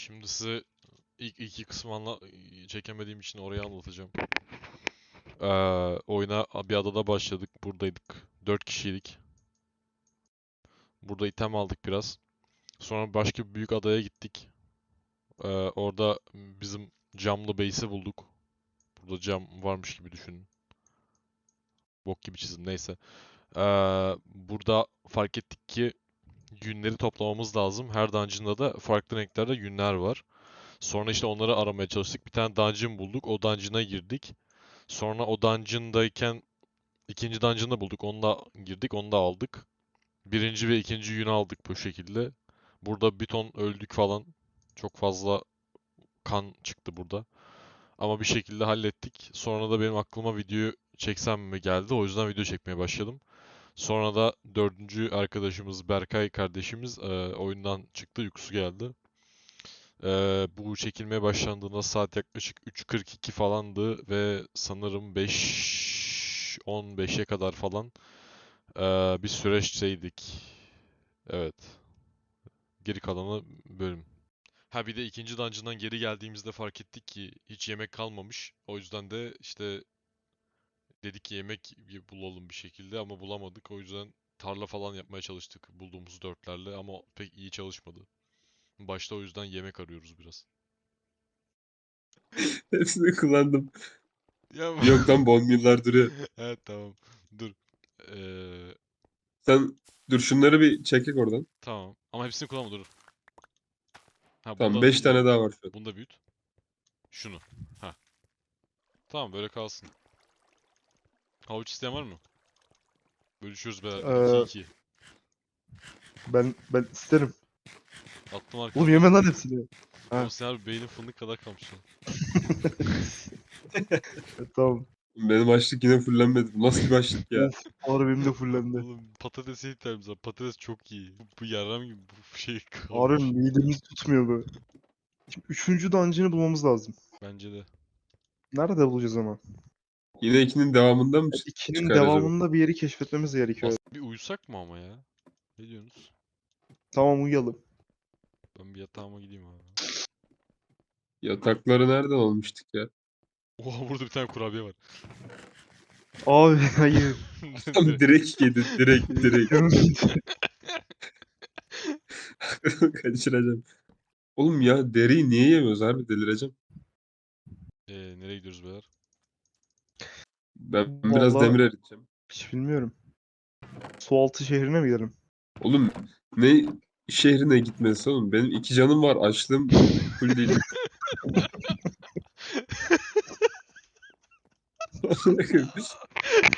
Şimdi size ilk iki kısmı anla çekemediğim için orayı anlatacağım. Ee, oyuna bir adada başladık. Buradaydık. 4 kişiydik. Burada item aldık biraz. Sonra başka bir büyük adaya gittik. Ee, orada bizim camlı base'i bulduk. Burada cam varmış gibi düşünün. Bok gibi çizim neyse. Ee, burada fark ettik ki yünleri toplamamız lazım. Her dungeon'da da farklı renklerde yünler var. Sonra işte onları aramaya çalıştık. Bir tane dungeon bulduk. O dungeon'a girdik. Sonra o dungeon'dayken ikinci dungeon'da bulduk. Onu da girdik. Onu da aldık. Birinci ve ikinci yünü aldık bu şekilde. Burada bir ton öldük falan. Çok fazla kan çıktı burada. Ama bir şekilde hallettik. Sonra da benim aklıma video çeksem mi geldi. O yüzden video çekmeye başladım. Sonra da dördüncü arkadaşımız Berkay kardeşimiz e, oyundan çıktı. Uykusu geldi. E, bu çekilmeye başlandığında saat yaklaşık 3.42 falandı ve sanırım 5 15'e kadar falan e, bir süreçteydik. Evet. Geri kalanı bölüm. Ha bir de ikinci dungeon'dan geri geldiğimizde fark ettik ki hiç yemek kalmamış. O yüzden de işte dedik ki yemek bir bulalım bir şekilde ama bulamadık. O yüzden tarla falan yapmaya çalıştık bulduğumuz dörtlerle ama pek iyi çalışmadı. Başta o yüzden yemek arıyoruz biraz. Hepsini kullandım. Ya Yok lan bon yıllar duruyor. Evet tamam. Dur. Ee, Sen dur şunları bir çekek oradan. tamam. Ama hepsini kullanma dur. Ha, Tamam bunda- 5 bunda- tane daha var an. Bunu da büyüt. Şunu. Ha. Tamam böyle kalsın. Havuç isteyen var mı? Bölüşüyoruz beraber. Ee, 2-2. Ben ben isterim. Attım arkaya. Oğlum yeme lan hepsini. ha. Ama sen abi beynin fındık kadar kalmış ya. Evet, tamam. Benim açlık yine fullenmedi. Bu Nasıl bir açlık ya? Ağrı benim de fullendi. Oğlum patatese ihtiyacımız var. Patates çok iyi. Bu, bu yaram gibi bu şey kalmış. Ağrı midemiz tutmuyor bu. Şimdi üçüncü dungeon'ı bulmamız lazım. Bence de. Nerede bulacağız ama? Yine ikinin devamında mı? İkinin çıkar acaba? devamında bir yeri keşfetmemiz gerekiyor. Aslında bir uyusak mı ama ya? Ne diyorsunuz? Tamam uyuyalım. Ben bir yatağıma gideyim abi. Yatakları nereden almıştık ya? Oha burada bir tane kurabiye var. Abi hayır. Tam direkt yedi. Direkt direkt. Kaçıracağım. Oğlum ya deriyi niye yemiyoruz abi? Delireceğim. Ee, nereye gidiyoruz beyler? Ben biraz Vallahi- demir eriteceğim. Hiç bilmiyorum. Sualtı şehrine mi gidelim? Oğlum ne şehrine gitmesi oğlum? Benim iki canım var. Açlığım full değil.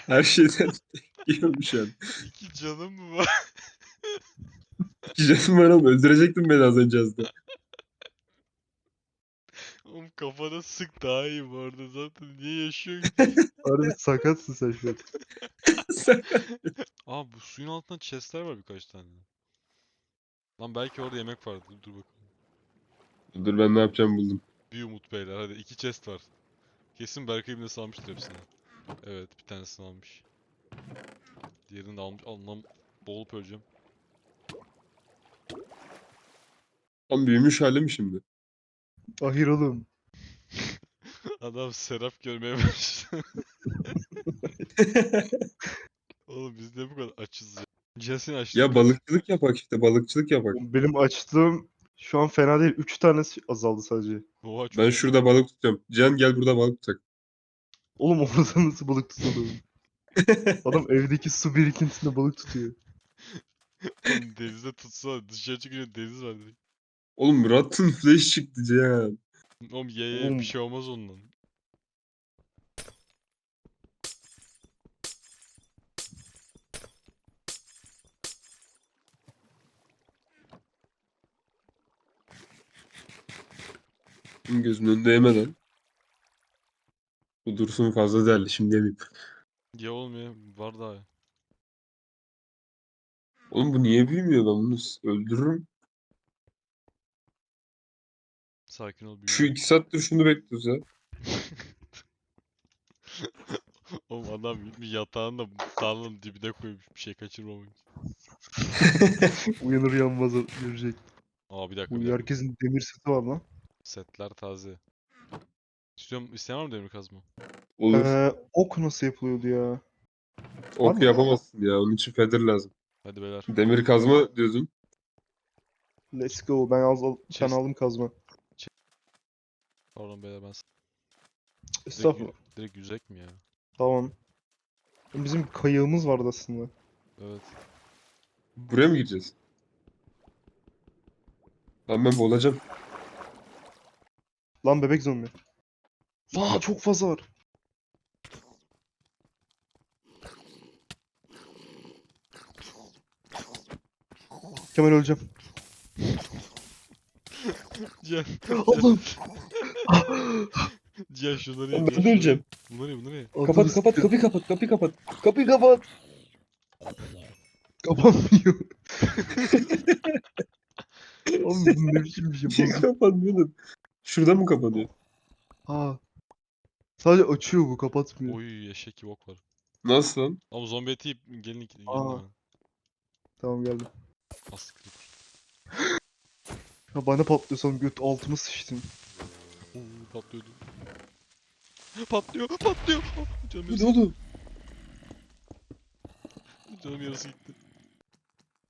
Her şeyden yiyorum şu an. İki canım mı var? İki canım var oğlum. Öldürecektin beni az önce az da. Kafana sık daha iyi bu arada zaten. Niye yaşıyorsun ki? Harbi sakatsın sen şu an. Aa bu suyun altında chestler var birkaç tane. Lan belki orada yemek vardı. Dur bakalım. Dur ben ne yapacağım buldum. Bir umut beyler hadi iki chest var. Kesin Berkay ibne salmıştır hepsini. Evet bir tanesini almış. Diğerini de almış. Allah'ım boğulup öleceğim. Tam büyümüş halim şimdi. Hayır oğlum. Adam serap görmeye başladı. Oğlum biz ne bu kadar açız ya. Jasin açtı. Ya balıkçılık yapak işte. Balıkçılık yapak. Benim açtığım şu an fena değil. Üç tanesi azaldı sadece. Oha çok Ben şurada balık tutuyorum. Can gel burada balık tutak. Oğlum orada nasıl balık tutulur? Adam evdeki su birikintisinde balık tutuyor. Oğlum denizde tutsa dışarı çıkınca deniz var direkt. Oğlum Rotten Flesh çıktı Cihan. Oğlum ye ye Oğlum. bir şey olmaz ondan. Gözümün önünde yemeden. Bu dursun fazla değerli. Şimdi yemeyeyim. Ye oğlum ya var daha. Oğlum bu niye büyümüyor? Ben bunu s- öldürürüm. Sakin ol Şu iki saattir şunu bekliyoruz ya. Oğlum adam yatağını da tarlanın dibine koymuş bir şey kaçırmamak için. Uyanır uyanmaz görecek. Aa bir dakika Bu bir dakika. herkesin demir seti var lan. Setler taze. İstiyorum, isteyen var mı demir kazma? Olur. Ee, ok nasıl yapılıyordu ya? var Ok mı? yapamazsın ya. Onun için feather lazım. Hadi beyler. Demir kazma diyordun. Let's go. Ben az al ben Chest- aldım kazma. Pardon beyler ben direkt, Estağfurullah. yü- direkt yüzek mi ya? Tamam. Bizim kayığımız vardı aslında. Evet. Buraya mı gireceğiz? Lan ben boğulacağım. Lan bebek zombi. Vaa çok fazla var. Kemal öleceğim. Allah'ım. Cihan şunları ye. Ben de öleceğim. Bunları ye bunları ye. Kapat kapat kapıyı kapat kapıyı kapat. Kapıyı kapat. Kapanmıyor. Oğlum bu ne biçim bir şey Niye bozuk. kapanmıyordun? Şuradan mı kapanıyor? Aa. Sadece açıyor bu kapatmıyor. Oy eşek gibi ok var. Nasıl lan? Ama zombi eti yiyip gelin gelin Aa. hemen. Tamam geldim. As creeper. Ya bana patlıyorsan göt altıma sıçtın. Oo patlıyordu. Patlıyor, patlıyor. Oh, Canım ne oğlum? canım yarısı gitti.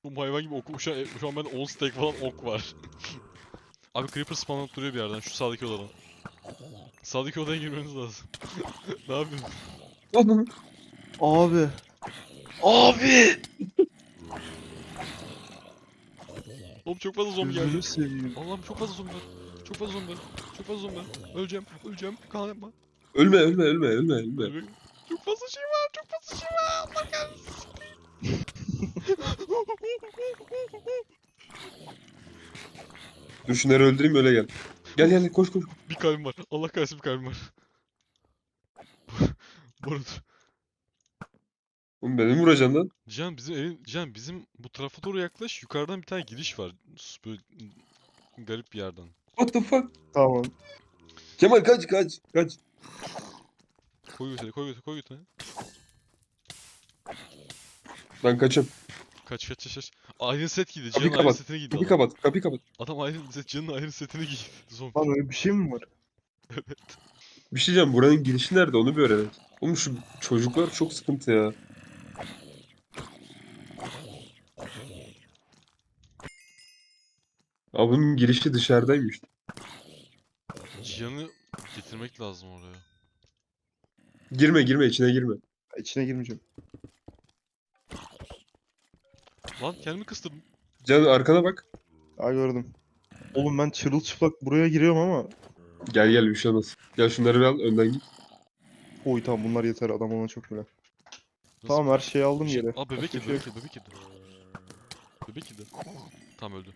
Bu hayvan gibi ok, şu an, şu an bende 10 stack falan ok var. Abi creeper spawnlanıp duruyor bir yerden şu sağdaki odadan. Sağdaki odaya girmeniz lazım. ne yapıyorsun? Lan Abi. Abi. Oğlum çok fazla zombi geldi. Allah'ım çok fazla zombi var. Çok fazla zombi var. Çok fazla zombi. Öleceğim, öleceğim. Kan yapma. Ölme ölme ölme ölme ölme. Çok fazla şey var, çok fazla şey var. Allah kahretsin. Dur şunları öldüreyim öyle gel. Gel gel koş koş. bir kalbim var. Allah kahretsin bir kalbim var. Barut. Oğlum beni mi vuracaksın lan? Can bizim evin Can bizim bu tarafa doğru yaklaş. Yukarıdan bir tane giriş var. Böyle garip bir yerden. What the fuck? Tamam. Kemal kaç kaç kaç. Koy götüre, koy götüre, koy götüre. Ben kaçım. Kaç kaç kaç kaç. Aynı set giydi. Kapıyı Can'ın kapat, setine giydi Kapıyı adam. kapat kapıyı kapat. Adam aynı set Can'ın aynı setine giydi. Zombi. Lan öyle bir şey mi var? Bir şey diyeceğim buranın girişi nerede onu bir öğrenelim. Oğlum şu çocuklar çok sıkıntı ya. Bunun girişi dışarıdaymış. Cihan'ı getirmek lazım oraya. Girme girme içine girme. İçine girmeyeceğim. Lan kendimi kıstırdım. Can arkana bak. Aa gördüm. Oğlum ben çırılçıplak buraya giriyorum ama. Gel gel bir şey olmaz. Gel şunları al önden git. Oy tamam bunlar yeter adam ona çok bile. Tamam her şeyi aldım şey- geri. Aa bebek Başka yedi, bir bebek şey yedi, bebek yedi. Bebek yedi. Tam öldü.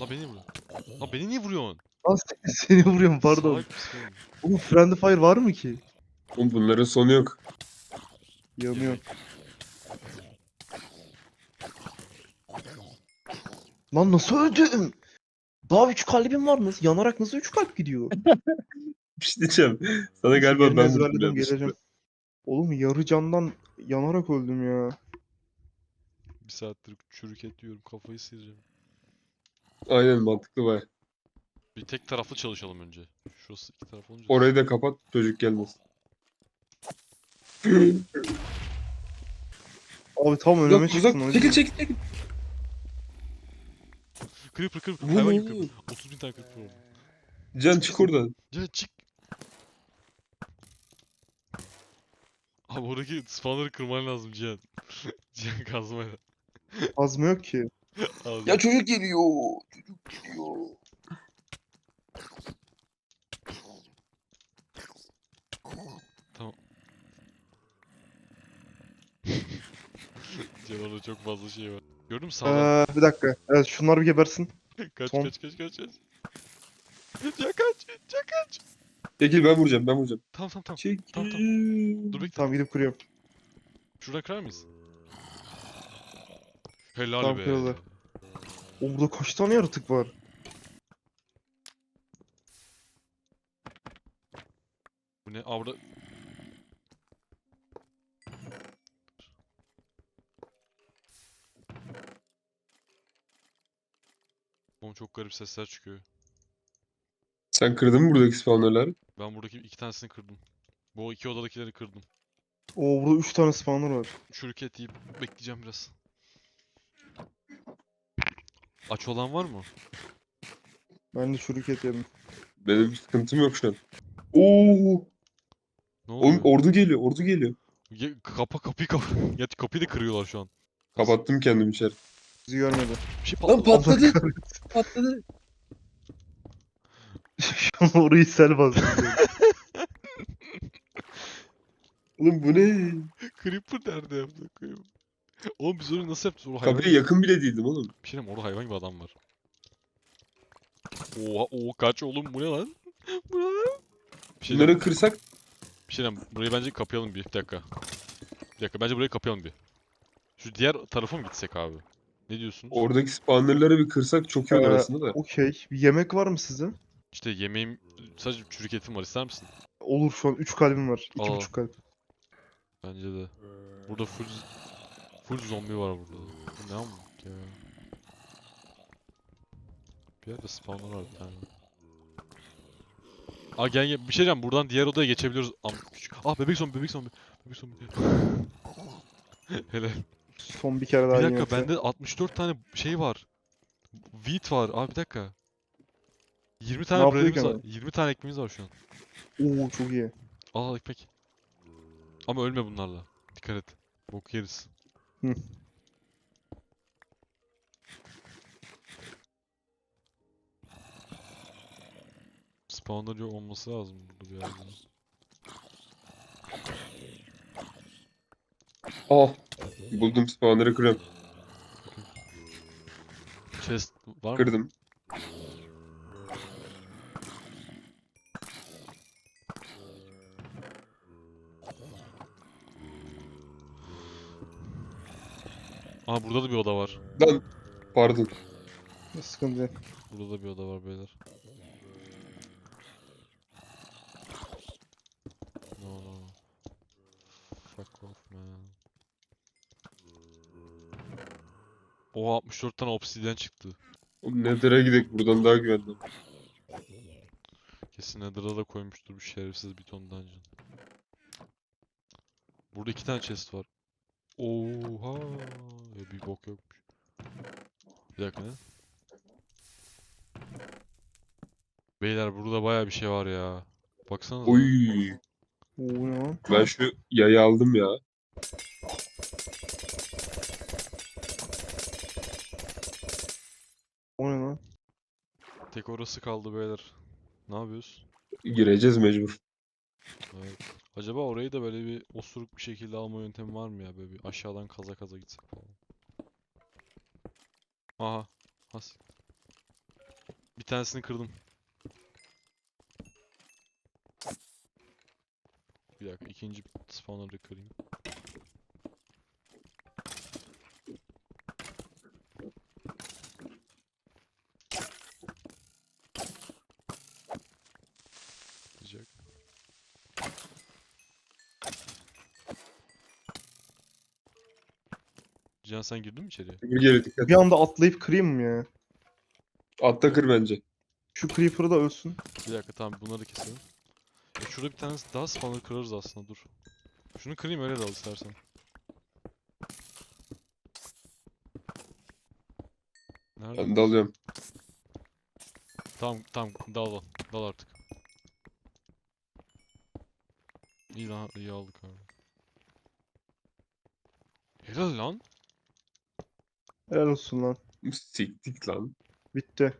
Lan beni niye vuruyorsun? Lan beni niye vuruyorsun? Lan seni, seni vuruyorum pardon. Salak mısın oğlum? Oğlum Friendly Fire var mı ki? Oğlum bunların sonu yok. Yanıyor. Lan nasıl öldüm? Daha 3 kalbim var nasıl? Yanarak nasıl 3 kalp gidiyor? Bir şey diyeceğim. Sana galiba Yerini ben ezberledim geleceğim. Oğlum yarı candan yanarak öldüm ya. Bir saattir çürük et yiyorum kafayı sıyıracağım. Aynen mantıklı baya. Bir tek taraflı çalışalım önce. Şurası iki taraf olunca. Orayı da kapat çocuk gelmez. Abi tam önüme Uzak çıktın. uzak çekil çekil çekil. Creeper creeper Bu hayvan gibi creeper. 30 bin tane creeper oldu. Can çık oradan. Ya çık. Abi oradaki spawner'ı kırman lazım Cihan. Cihan kazmayla. Azma yok ki. Abi. Ya çocuk geliyor. Çocuk geliyor. Cihan orada çok fazla şey var. Gördün mü sağdan? Ee, bir dakika. Evet şunlar bir gebersin. kaç son- kaç kaç kaç kaç. Cihan kaç. Cihan kaç. Çekil ben vuracağım ben vuracağım. Tamam tamam tamam. Çekil. Tamam, Dur bekle. Tamam gidip kuruyorum. Şuradan kırar mıyız? Helal Tamam, be. kırıldı. O burada kaç tane yaratık var? Bu ne? Avra... Oğlum çok garip sesler çıkıyor. Sen kırdın mı buradaki spawnerları? Ben buradaki iki tanesini kırdım. Bu iki odadakileri kırdım. Oo burada 3 tane spawner var. Çürük et yiyip bekleyeceğim biraz. Aç olan var mı? Ben de çürük et yedim. Benim bir sıkıntım yok şu an. Oo! Ne Oğlum oluyor? ordu geliyor, ordu geliyor. Ya, kapa kapıyı kapa. ya kapıyı da kırıyorlar şu an. Kapattım kendimi içeri. Bizi görmedi. Bir şey Lan patladı. patladı. Patladı. Şu an orayı sel bastı. Oğlum bu ne? Creeper nerede yaptı koyayım? Oğlum biz onu nasıl yapacağız? Orada hayvan, Kapıya yakın bile değildim oğlum. bir şey diyeyim orada hayvan gibi adam var. Oha o kaç oğlum bu ne lan? Bu ne lan? Bir şey Bunları diyeyim, kırsak bir şey diyeyim, burayı bence kapayalım bir, bir dakika. Bir dakika bence burayı kapayalım bir. Şu diğer tarafa mı gitsek abi? Ne diyorsunuz? oradaki spawnerları bir kırsak çok iyi olur Ee, aslında da. Okey. Bir yemek var mı sizde? İşte yemeğim sadece çürük etim var ister misin? Olur şu an 3 kalbim var. Aa. 2,5 kalp. Bence de. Burada full full zombi var burada. Bu ne amk ya? Bir yerde spawner var bir tane. Aa gel gel bir şey diyeceğim buradan diğer odaya geçebiliyoruz. Am küçük. Ah bebek zombi bebek zombi. Bebek zombi. Helal. Son bir kere daha Bir dakika bende 64 tane şey var. Wheat var. Abi bir dakika. 20 tane breadimiz var. ama? 20 tane ekmeğimiz var şu an. Oo çok iyi. Al ekmek. Ama ölme bunlarla. Dikkat et. Bok yeriz. Hı. Spawner yok olması lazım burada bir yerde. Ah! Buldum spawner'ı kırıyorum. Chest var mı? Kırdım. Aa burada da bir oda var. Lan! Pardon. Sıkıntı yok. Burada da bir oda var beyler. No no. Fuck off man. Oha 64 tane obsidian çıktı. Oğlum Nether'a gidelim buradan daha güvenli. Kesin Nether'a da koymuştur bu şerefsiz bir ton dungeon. Burada iki tane chest var. Oha! Ya bir bok yokmuş. Bir dakika ne? Beyler burada baya bir şey var ya. Baksanıza. Oy! Oo lan? Ben şu yayı aldım ya. O ne lan? Tek orası kaldı beyler. Ne yapıyoruz? Gireceğiz mecbur. Evet. Acaba orayı da böyle bir osuruk bir şekilde alma yöntemi var mı ya? Böyle bir aşağıdan kaza kaza gitsek falan. Aha. Has. Bir tanesini kırdım. Bir dakika ikinci spawner'ı kırayım. Cihan sen girdin mi içeriye? Bir geri dikkat. Bir anda atlayıp kırayım mı ya? Altta kır bence. Şu creeper da ölsün. Bir dakika tamam bunları keselim. Ya şurada bir tanesi daha spawner kırarız aslında dur. Şunu kırayım öyle de al istersen. Nerede? Ben de alıyorum. Tamam tamam dal dal. Dal artık. İyi lan iyi aldık abi. Helal lan. Helal olsun lan. Siktik lan. Bitti.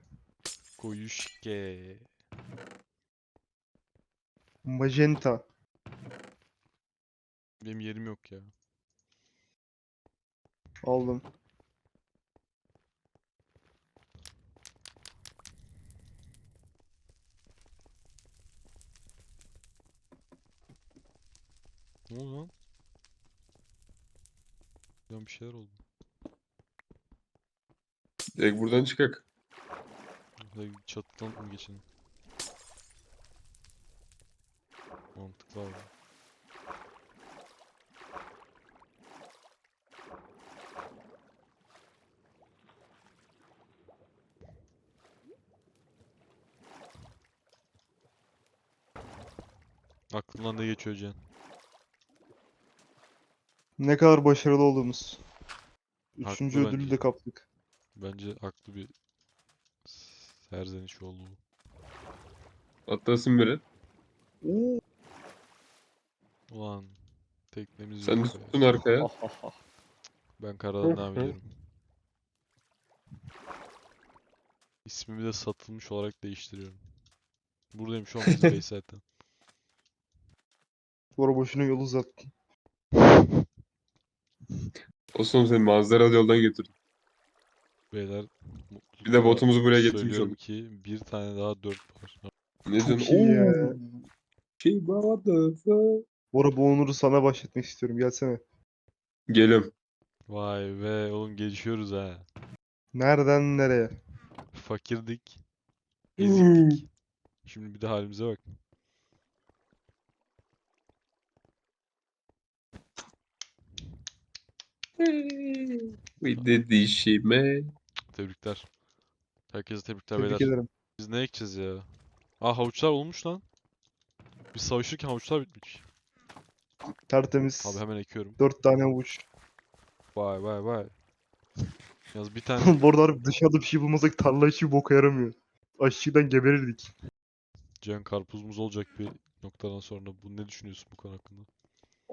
Koyuşke. Magenta. Benim yerim yok ya. Aldım. Ne oldu lan? Ya bir şeyler oldu. Direkt buradan çıkak. Direkt çatıdan mı geçelim? Mantıklı abi. Aklından ne geçiyor Can? Ne kadar başarılı olduğumuz. Üçüncü Haklı ödülü bence. de kaptık. Bence haklı bir serzeniş oldu bu. Atlasın biri. Oo. Ulan teknemiz Sen de yok tuttun arkaya. Ben karadan devam ediyorum. İsmimi de satılmış olarak değiştiriyorum. Buradayım şu an bizim base zaten. Sonra boşuna yol uzattın. Osman seni manzaralı yoldan getirdim. Beyler Bir de botumuzu buraya getirmiş söylüyorum olduk. ki bir tane daha dört var. Ne Çok diyorsun? iyi ya. Oo, Şey Bora bu onuru sana bahşetmek istiyorum. Gelsene. Geliyorum. Vay be oğlum gelişiyoruz ha. Nereden nereye? Fakirdik. Eziktik. Şimdi bir de halimize bak. Bir de dişime. Tebrikler. Herkese tebrikler Tebrik beyler. ederim. Biz ne ekeceğiz ya? Aa havuçlar olmuş lan. Biz savaşırken havuçlar bitmiş. Tertemiz. Abi hemen ekiyorum. Dört tane avuç. Vay vay vay. Yalnız bir tane Bu arada harbi dışarıda bir şey bulmasak tarla işi boka yaramıyor. Aşçıdan geberirdik. Can karpuzumuz olacak bir noktadan sonra. Bu ne düşünüyorsun bu konu hakkında?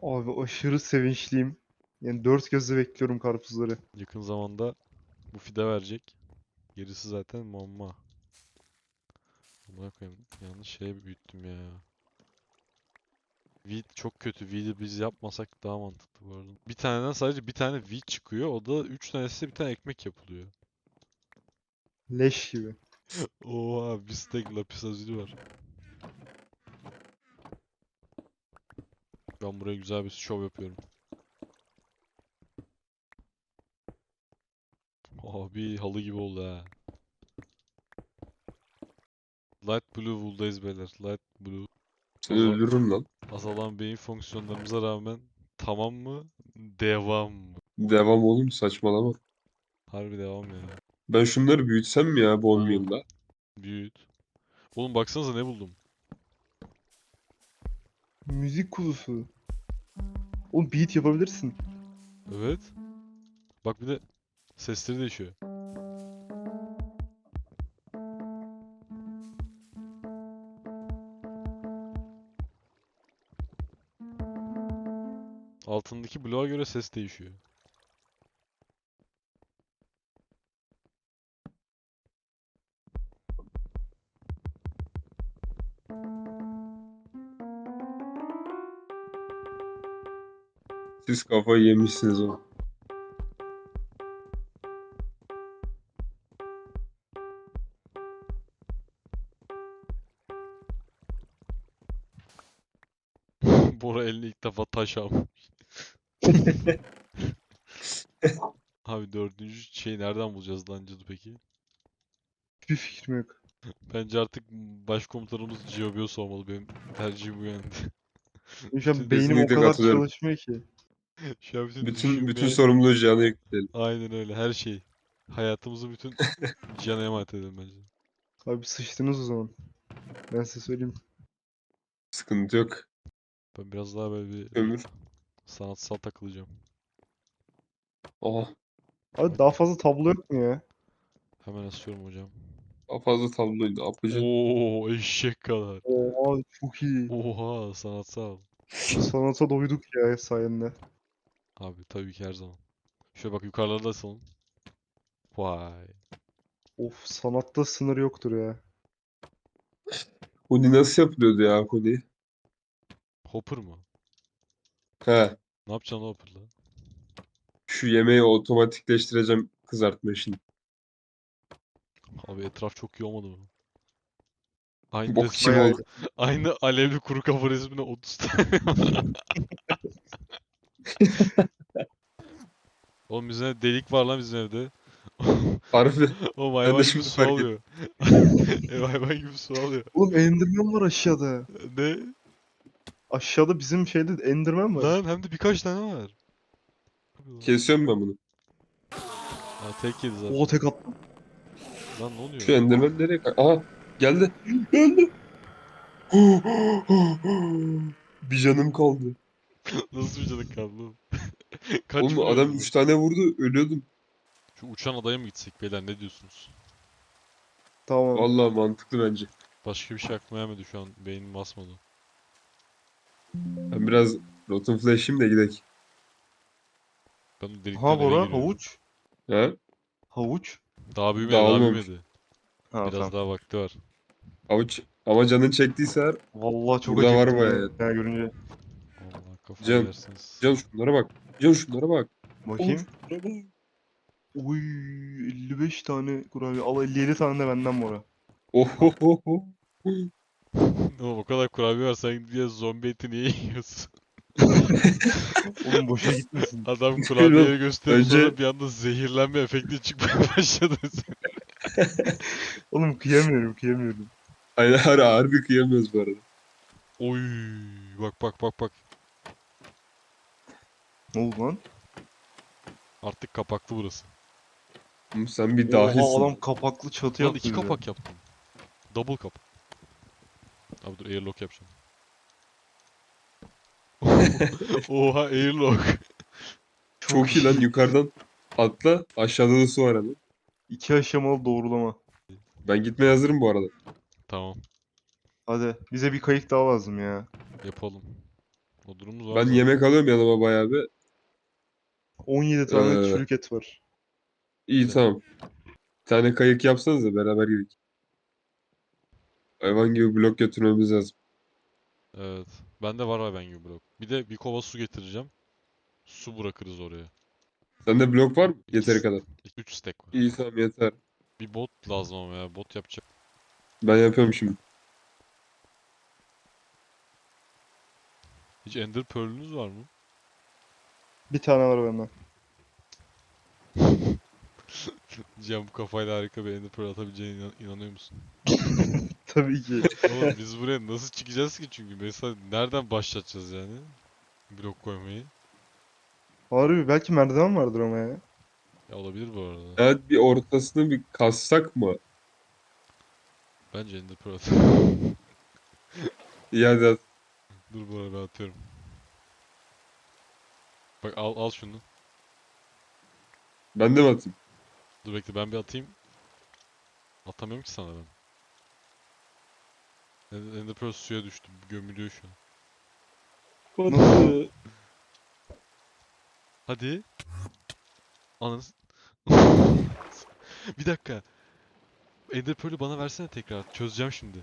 Abi aşırı sevinçliyim. Yani dört gözle bekliyorum karpuzları. Yakın zamanda bu fide verecek. Gerisi zaten. Amına koyayım. Yanlış şey büyüttüm ya. Weed çok kötü. Weed'i biz yapmasak daha mantıklı bu arada. Bir taneden sadece bir tane weed çıkıyor. O da üç tanesi bir tane ekmek yapılıyor. Leş gibi. Oha bir stack lapis lazuli var. Ben buraya güzel bir şov yapıyorum. Abi halı gibi oldu ha. Light Blue Wool'dayız beyler. Light Blue. Seni Azal- öldürürüm lan. Azalan beyin fonksiyonlarımıza rağmen tamam mı? Devam mı? Devam oğlum saçmalama. Harbi devam ya. Ben şunları büyütsem mi ya bu 10 Aa. yılda? Büyüt. Oğlum baksanıza ne buldum. Müzik kuzusu. Oğlum beat yapabilirsin. Evet. Bak bir de sesleri değişiyor. Altındaki bloğa göre ses değişiyor. Siz kafayı yemişsiniz o. almış. Abi dördüncü şeyi nereden bulacağız lan cadı peki? Hiçbir fikrim yok. Bence artık başkomutanımız Giobios olmalı. Benim tercihim bu yönde. Şu an beynim o kadar katılıyorum. çalışmıyor ki. Şu an bütün Bütün bütün düşünmeye- sorumluluğu Cihan'a yükleyelim. Aynen öyle her şey. Hayatımızı bütün Cihan'a emanet edelim bence. Abi sıçtınız o zaman. Ben size söyleyeyim. Sıkıntı yok. Ben biraz daha böyle bir Ömür. sanatsal takılacağım. Aha. Abi daha fazla tablo yok mu ya? Hemen asıyorum hocam. Daha fazla tabloydu. Apıcı. Oo eşek kadar. Oha çok iyi. Oha sanatsal. Sanata doyduk ya sayende. Abi tabii ki her zaman. Şöyle bak yukarılarda asalım. Vay. Of sanatta sınır yoktur ya. Huni nasıl yapılıyordu ya Huni? Hopper mı? He. Ne yapacaksın Hopper'la? Şu yemeği otomatikleştireceğim kızartma işini. Abi etraf çok iyi olmadı mı? Aynı Bok resme- gibi oldu. Aynı alevli kuru kafa resmine 30 tane. Oğlum bizim evde delik var lan bizim evde. Harbi. Oğlum hayvan gibi şimdi su fark alıyor. Ev hayvan gibi su alıyor. Oğlum Enderman var aşağıda. Ne? Aşağıda bizim şeyde Enderman var. Lan hem de birkaç tane var. Kesiyorum ben bunu. Ha tek yedi zaten. Oha tek attım. Lan ne oluyor? Şu Enderman nereye kay- Aha. Geldi. Geldi. Bir canım kaldı. Nasıl bir canın kaldı oğlum? Kaç Oğlum vuruyor adam bu? 3 tane vurdu ölüyordum. Şu uçan adaya mı gitsek beyler ne diyorsunuz? Tamam. Vallahi mantıklı bence. Başka bir şey aklıma gelmedi şu an beynim basmadı. Ben biraz Rotten Flash'im de gidek. Ben de delikten Ha eve Bora giriyorum. havuç. Ha? Havuç. Daha büyümedi Daha daha olmamış. büyümedi. Ha Biraz tamam. daha vakti var. Avuç. Ama canın çektiyse eğer. Vallahi çok Burada var acıktım bayağı. ya. Görünce. Allah kafayı Can- yersiniz. Can şunlara bak. Can şunlara bak. Bakayım. Şunlara bak. Uy 55 tane kurabiye. Al 57 tane de benden Bora. Ohohoho. Oğlum o kadar kurabiye var sen diye zombi eti niye yiyorsun? Oğlum boşa gitmesin. Adam kurabiyeyi gösterip Önce- sonra bir anda zehirlenme efekti çıkmaya başladı. Oğlum kıyamıyorum kıyamıyorum. Aynen har- harbi kıyamıyoruz bu arada. Oy bak bak bak bak. Ne oldu lan? Artık kapaklı burası. Oğlum Sen bir Oha dahilsin. adam kapaklı çatı Lan yaptı iki bize. kapak yaptım. Double kapak. Abi dur airlock yapacağım. Oha airlock. Çok iyi lan yukarıdan atla aşağıda da su var hani. İki aşamalı doğrulama. Ben gitmeye hazırım bu arada. Tamam Hadi bize bir kayık daha lazım ya. yapalım. O durumumuz var. Ben yemek alıyorum yanıma bayağı bir. 17 tane Ee, çürük et var. İyi tamam. Bir tane kayık yapsanız da beraber gidelim. Hayvan gibi blok götürmemiz lazım. Evet. Bende var ben gibi blok. Bir de bir kova su getireceğim. Su bırakırız oraya. Sende blok var mı? İki Yeteri kadar. 3 stack var. İyi tamam yeter. Bir bot lazım ama ya. Bot yapacak. Ben yapıyorum şimdi. Hiç Ender Pearl'ünüz var mı? Bir tane var benden. Cihan bu kafayla harika bir Ender Pearl atabileceğine inan- inanıyor musun? Tabii ki. Oğlum biz buraya nasıl çıkacağız ki çünkü mesela nereden başlatacağız yani? Blok koymayı. Harbi belki merdiven vardır ama ya. Ya olabilir bu arada. Evet bir ortasını bir kassak mı? Bence Ender Pearl hadi at. Dur bu arada ben atıyorum. Bak al al şunu. Ben de mi atayım? Dur bekle ben bir atayım. Atamıyorum ki sana ben. Ender Pearl suya düştü. Gömülüyor şu an. Nasıl? Hadi. Ananız. Bir dakika. Ender Pearl'ü bana versene tekrar. Çözeceğim şimdi.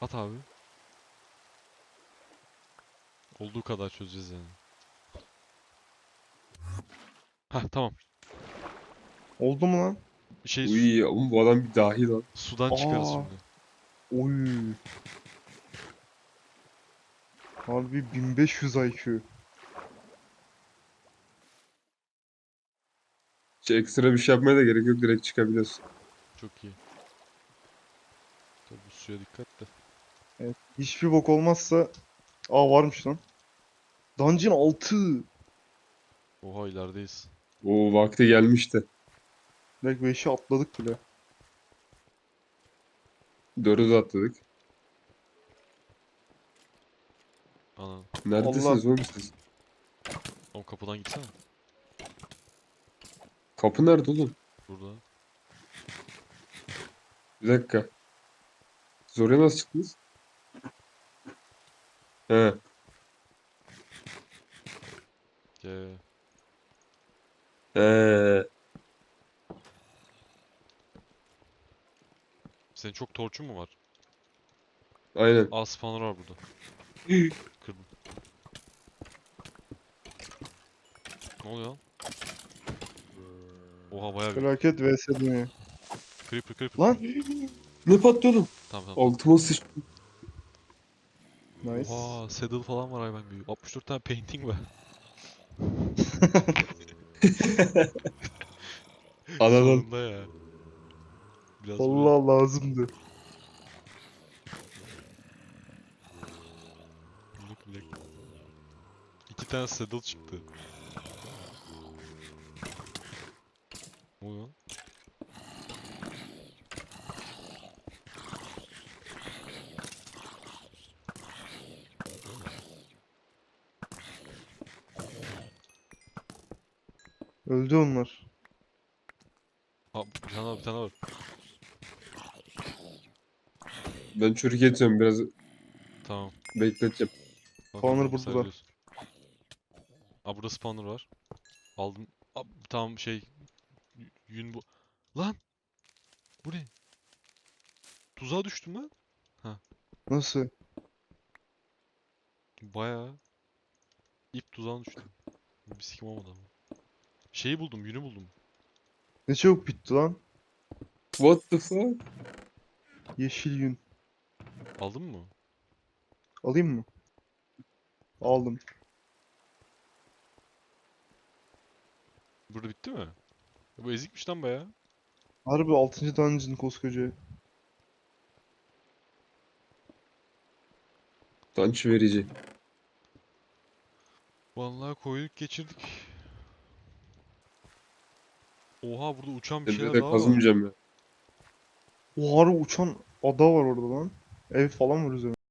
At abi. Olduğu kadar çözeceğiz yani. Hah tamam. Oldu mu lan? Şey Uy oğlum bu adam bir dahi lan. sudan çıkarız Aa. şimdi. Oy. Harbi 1500 IQ. Hiç ekstra bir şey yapmaya da gerek yok direkt çıkabiliyorsun. Çok iyi. Tabii bu suya dikkat de. Evet. Hiçbir bok olmazsa... Aa varmış lan. Dungeon 6. Oha ilerideyiz. O vakti gelmişti. Direkt 5'i atladık bile. Dördü de atladık. Anan. Neredesiniz oğlum siz? Oğlum kapıdan gitsene. Kapı nerede oğlum? Burada. Bir dakika. Siz oraya nasıl çıktınız? He. Gel. He. Senin çok torçun mu var? Aynen. Aa spawner var burada. Kırdım. Ne oluyor lan? Oha bayağı bir Felaket vs dönüyor. creeper creeper. Lan! Ne pattı oğlum? Tamam tamam. Altıma sıçtı. Nice. Oha saddle falan var hayvan gibi. 64 tane painting var. Anladın. Sonunda ya. Biraz Vallahi böyle... lazımdı. Look, look. İki tane saddle çıktı. Ne oluyor? Öldü onlar. Ha, bir tane var, bir tane var. Ben çürük etiyorum biraz Tamam. bekleteceğim. Spawner burada. sayıyorsun. Aa burada spawner var. Aldım. Aa, tamam şey. y- Yün bu. Lan! Bu ne? Tuzağa düştüm lan. Nasıl? Bayağı. İp tuzağına düştüm. Bir sikim olmadı ama. Şeyi buldum, yünü buldum. Ne çabuk bitti lan. What the fuck? Yeşil yün. Aldın mı? Alayım mı? Aldım. Burada bitti mi? Bu ezikmiş lan bayağı. Harbi 6. dungeon koskoca. Tanç verici. Vallahi koyduk geçirdik. Oha burada uçan bir şeyler daha var. kazımayacağım ya. O harbi uçan ada var orada lan. Ev falan var üzerinde.